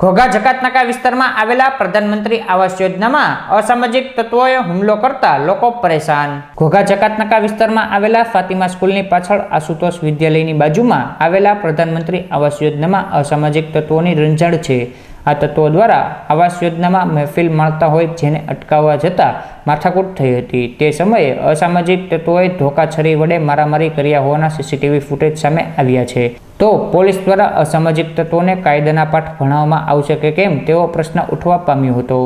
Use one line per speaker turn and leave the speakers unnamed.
ઘોઘા જકાતનાકા વિસ્તારમાં આવેલા પ્રધાનમંત્રી આવાસ યોજનામાં અસામાજિક તત્વોએ હુમલો કરતા લોકો પરેશાન. ઘોઘા જકાતનાકા વિસ્તારમાં આવેલા ફાતિમા સ્કૂલની પાછળ આશુતોષ વિદ્યાલયની બાજુમાં આવેલા પ્રધાનમંત્રી આવાસ યોજનામાં અસામાજિક તત્વોની રંજાડ છે. આ તત્વો દ્વારા આવાસ યોજનામાં મહેફિલ માણતા હોય જેને અટકાવવા જતાં માથાકૂટ થઈ હતી. તે સમયે અસામાજિક તત્વોએ ધોકાછરી વડે મારામારી કર્યા હોવાના સીસીટીવી ફૂટેજ સામે આવ્યા છે. તો પોલીસ દ્વારા અસામાજિક તત્વોને કાયદાના પાઠ ભણાવવામાં આવશે કે કેમ તેવો પ્રશ્ન ઉઠવા પામ્યો હતો.